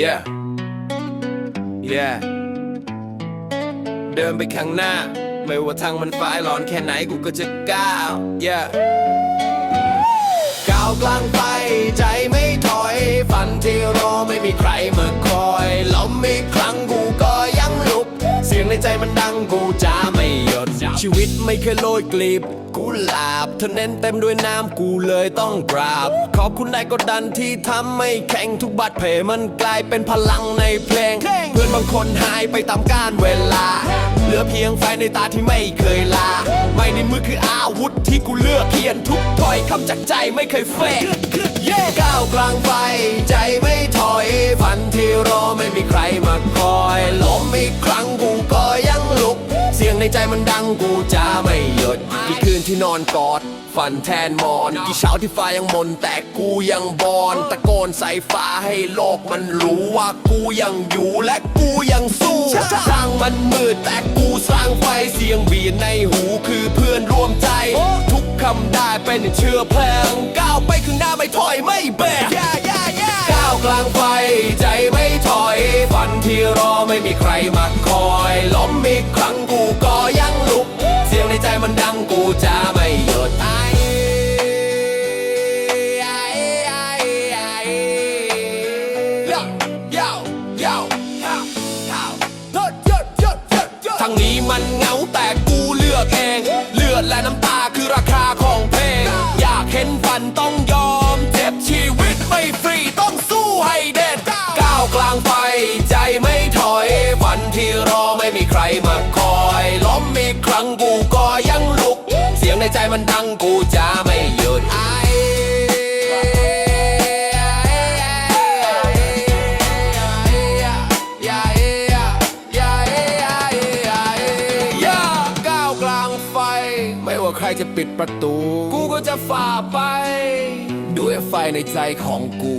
Yeah Yeah เดินไปข้างหน้า ไม่ว่าทางมันฟ้ายร้อนแค่ไหนกูก็จะก้าว Yeah ก้าวกลางไปใจไม่ถอย ฝันที่รอไม่มีใครมาคอยล้มอีกครั้งกูก็ยังลุก เสียงในใจมันดังกูจะไม่ ชีวิตไม่เคยโรยกลีบกูหลาบเธอเน้นเต็มด้วยน้ำกูเลยต้องกราบ ขอบคุณนายกดดันที่ทำให้แข็งทุกบาดแผลมันกลายเป็นพลังในเพลง เพื่อนบางคนหายไปตามกาลเวลา เหลือเพียงไฟในตาที่ไม่เคยลา ไม่ในมือคืออาวุธที่กูเลือกเขียนทุกถ้อยคำจากใจไม่เคยเฟกก้าวกลางไฟใจไม่ถอยฝันที่รอไม่มีใครมาคอ ในใจมันดังกูจะไม่หยุดกี่คืนที่นอนกอด ฝันแทนหมอนกี่เช้าที่ฟ้ายังมนแต่กูยังบอนตะโกนใส่ฟ้าให้โลกมันรู้ว่ากูยังอยู่และกูยังสู้ช่างมันมืดแต่กูสร้างไฟเสียงบีดในหูคือเพื่อนร่วมใจ ทุกคำได้เป็นเชื้อเพลิงก้าวไปข้างหน้าไม่ถอยไม่แบกก้าวกลางไฟใจไม่ถอย ฝันที่รอไม่มีใครมาคอย ทางนี้มันเหงาแต่กูเลือกเอง เลือดและน้ำตาคือราคาของเพลง อยากเห็นฝันต้องยอม เจ็บชีวิตไม่ฟรีต้องสู้ให้เด็ดก้าวกลางไฟใจไม่ถอยฝันที่รอไม่มีใครมาคอยล้มอีกครั้งกูก็ยังลุก เสียงในใจมันดังกูจะไม่หยุด รจะปิดประตู กูก็จะฝ่าไป ด้วยไฟในใจของกู